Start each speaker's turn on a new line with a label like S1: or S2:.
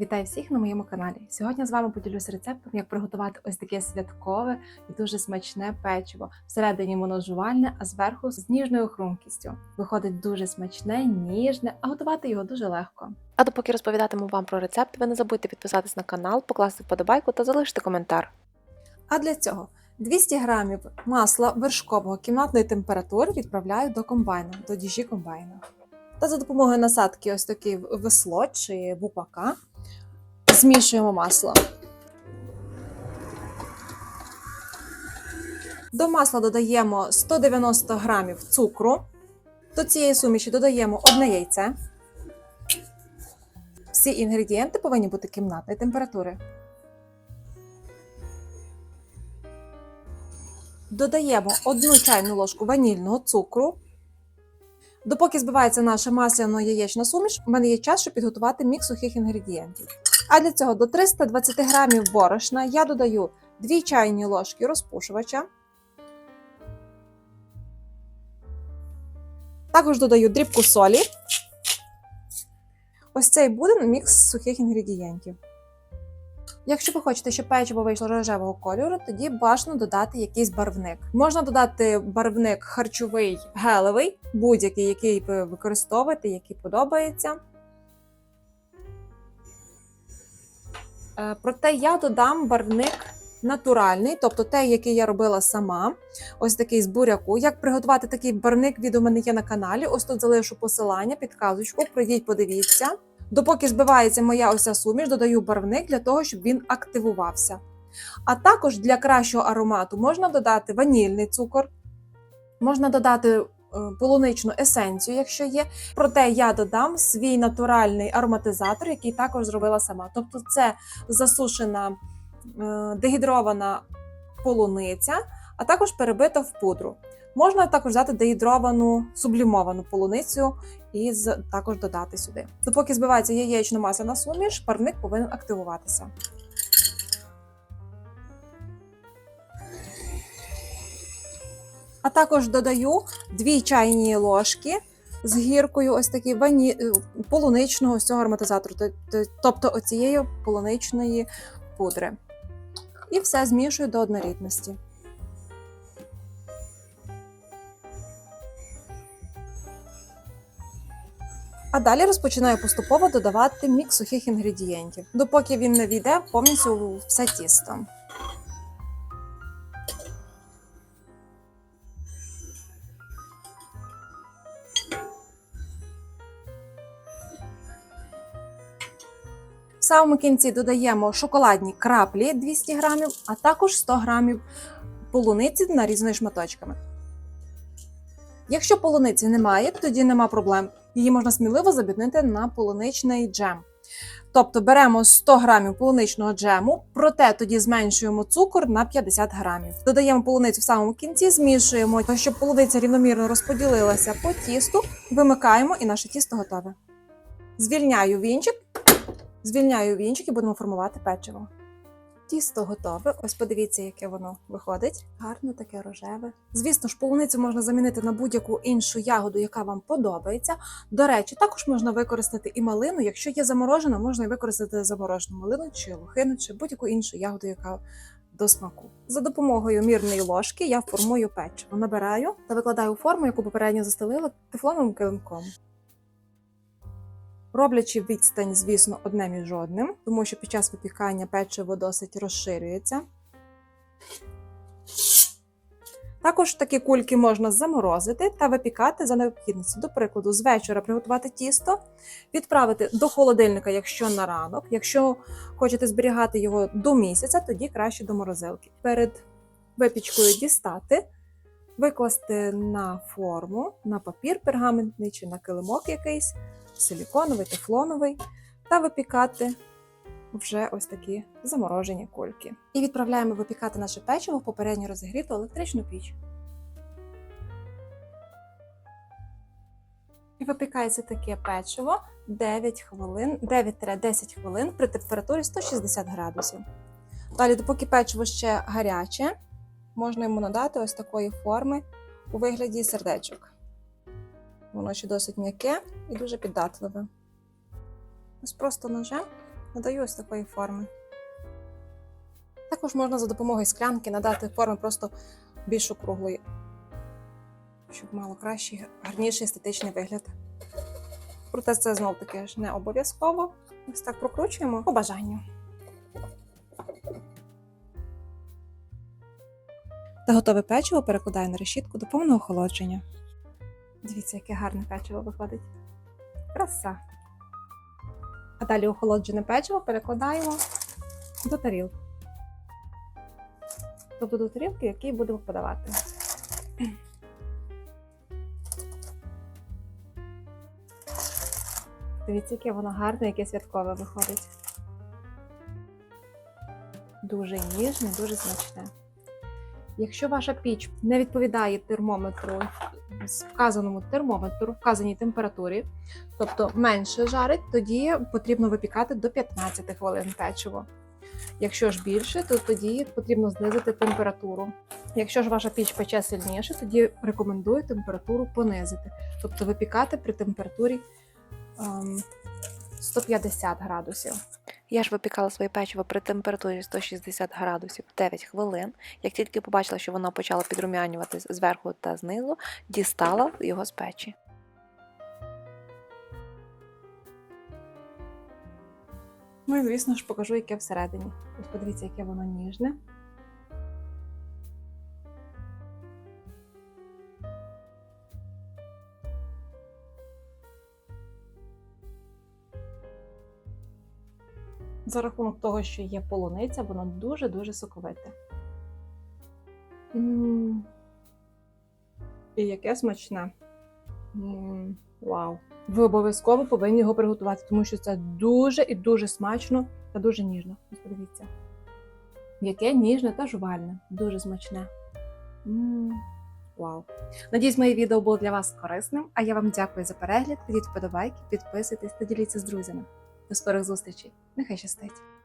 S1: Вітаю всіх на моєму каналі. Сьогодні з вами поділюся рецептом, як приготувати ось таке святкове і дуже смачне печиво. Всередині воно жувальне, а зверху з ніжною хрумкістю. Виходить дуже смачне, ніжне, а готувати його дуже легко.
S2: А допоки розповідатиму вам про рецепт, ви не забудьте підписатись на канал, покласти вподобайку та залишити коментар.
S1: А для цього 200 грамів масла вершкового кімнатної температури відправляю до комбайну, до діжі комбайну. Та за допомогою насадки ось такий весло чи бупака змішуємо масло. До масла додаємо 190 грамів цукру. До цієї суміші додаємо одне яйце. Всі інгредієнти повинні бути кімнатної температури. Додаємо одну чайну ложку ванільного цукру. Допоки збивається наша масляно-яєчна суміш, у мене є час, щоб підготувати мікс сухих інгредієнтів. А для цього до 320 грамів борошна я додаю 2 чайні ложки розпушувача. Також додаю дрібку солі. Ось цей буде мікс сухих інгредієнтів. Якщо ви хочете, щоб печиво вийшло рожевого кольору, тоді бажано додати якийсь барвник. Можна додати барвник харчовий гелевий, будь-який, який ви використовуєте, який подобається. Проте я додам барвник натуральний, тобто той, який я робила сама. Ось такий з буряку. Як приготувати такий барвник, у мене є на каналі. Ось тут залишу посилання, підказочку. Пройдіть, подивіться. Допоки збивається моя ось ця суміш, додаю барвник для того, щоб він активувався. А також для кращого аромату можна додати ванільний цукор, можна додати е, полуничну есенцію, якщо є. Проте я додам свій натуральний ароматизатор, який також зробила сама. Тобто, це засушена е, дегідрована полуниця, а також перебита в пудру. Можна також взяти дегідровану сублімовану полуницю і з- також додати сюди. Допоки збивається яєчно-масляна суміш, парник повинен активуватися. А також додаю 2 чайні ложки з гіркою, ось такі вані... е, полуничного ось цього ароматизатору, тобто оцієї полуничної пудри. І все змішую до однорідності. А далі розпочинаю поступово додавати мікс сухих інгредієнтів, допоки він не війде повністю все тісто. Самому кінці додаємо шоколадні краплі 200 грамів, а також 100 грамів полуниці нарізаної шматочками. Якщо полуниці немає, тоді нема проблем. Її можна сміливо замінити на полуничний джем. Тобто беремо 100 грамів полуничного джему, проте тоді зменшуємо цукор на 50 грамів. Додаємо полуницю в самому кінці, змішуємо, щоб полуниця рівномірно розподілилася по тісту, вимикаємо і наше тісто готове. Звільняю вінчик, звільняю вінчик і будемо формувати печиво. Тісто готове. Ось подивіться, яке воно виходить. Гарне таке рожеве. Звісно ж, полуницю можна замінити на будь-яку іншу ягоду, яка вам подобається. До речі, також можна використати і малину. Якщо є заморожена, можна використати заморожену малину чи лохину, чи будь-яку іншу ягоду, яка до смаку. За допомогою мірної ложки я формую печиво. Набираю та викладаю форму, яку попередньо застелила тефлоновим килимком. Роблячи відстань, звісно, одне між одним, тому що під час випікання печиво досить розширюється. Також такі кульки можна заморозити та випікати за необхідності. До прикладу, з вечора приготувати тісто, відправити до холодильника, якщо на ранок. Якщо хочете зберігати його до місяця, тоді краще до морозилки. Перед випічкою дістати, викласти на форму, на папір пергаментний чи на килимок якийсь силіконовий, тефлоновий, та випікати вже ось такі заморожені кульки. І відправляємо випікати наше печиво в попередньо розігріту електричну піч. І випікається таке печиво 9 хвилин, 9-10 хвилин при температурі 160 градусів. Далі, допоки печиво ще гаряче, можна йому надати ось такої форми у вигляді сердечок. Воно ще досить м'яке і дуже піддатливе. Ось просто ножем надаю ось такої форми. Також можна за допомогою склянки надати форми просто більш округлої, щоб мало кращий, гарніший естетичний вигляд. Проте це знов таки ж не обов'язково. Ось так прокручуємо по бажанню. Та готове печиво перекладаю на решітку до повного охолодження. Дивіться, яке гарне печиво виходить. Краса. А далі охолоджене печиво перекладаємо до тарілки. Тобто до тарілки, який будемо подавати. Дивіться, яке воно гарне, яке святкове виходить. Дуже ніжне, дуже смачне. Якщо ваша піч не відповідає термометру, вказаному термометру, вказаній температурі, тобто менше жарить, тоді потрібно випікати до 15 хвилин печиво. Якщо ж більше, то тоді потрібно знизити температуру. Якщо ж ваша піч пече сильніше, тоді рекомендую температуру понизити, тобто випікати при температурі ем, 150 градусів.
S2: Я ж випікала своє печиво при температурі 160 градусів 9 хвилин. Як тільки побачила, що воно почало підрумянюватись зверху та знизу, дістала його з печі.
S1: Ну і звісно ж покажу, яке всередині. Ось подивіться, яке воно ніжне. За рахунок того, що є полуниця, воно дуже-дуже соковите. М. І яке смачне. М, Вау. Ви обов'язково повинні його приготувати, тому що це дуже і дуже смачно та дуже ніжно. Подивіться. Яке ніжне та жувальне, дуже смачне. М, Вау. Надіюсь, моє відео було для вас корисним, а я вам дякую за перегляд. Кладіть вподобайки, підписуйтесь та діліться з друзями. До скорих зустрічей. Нехай щастить!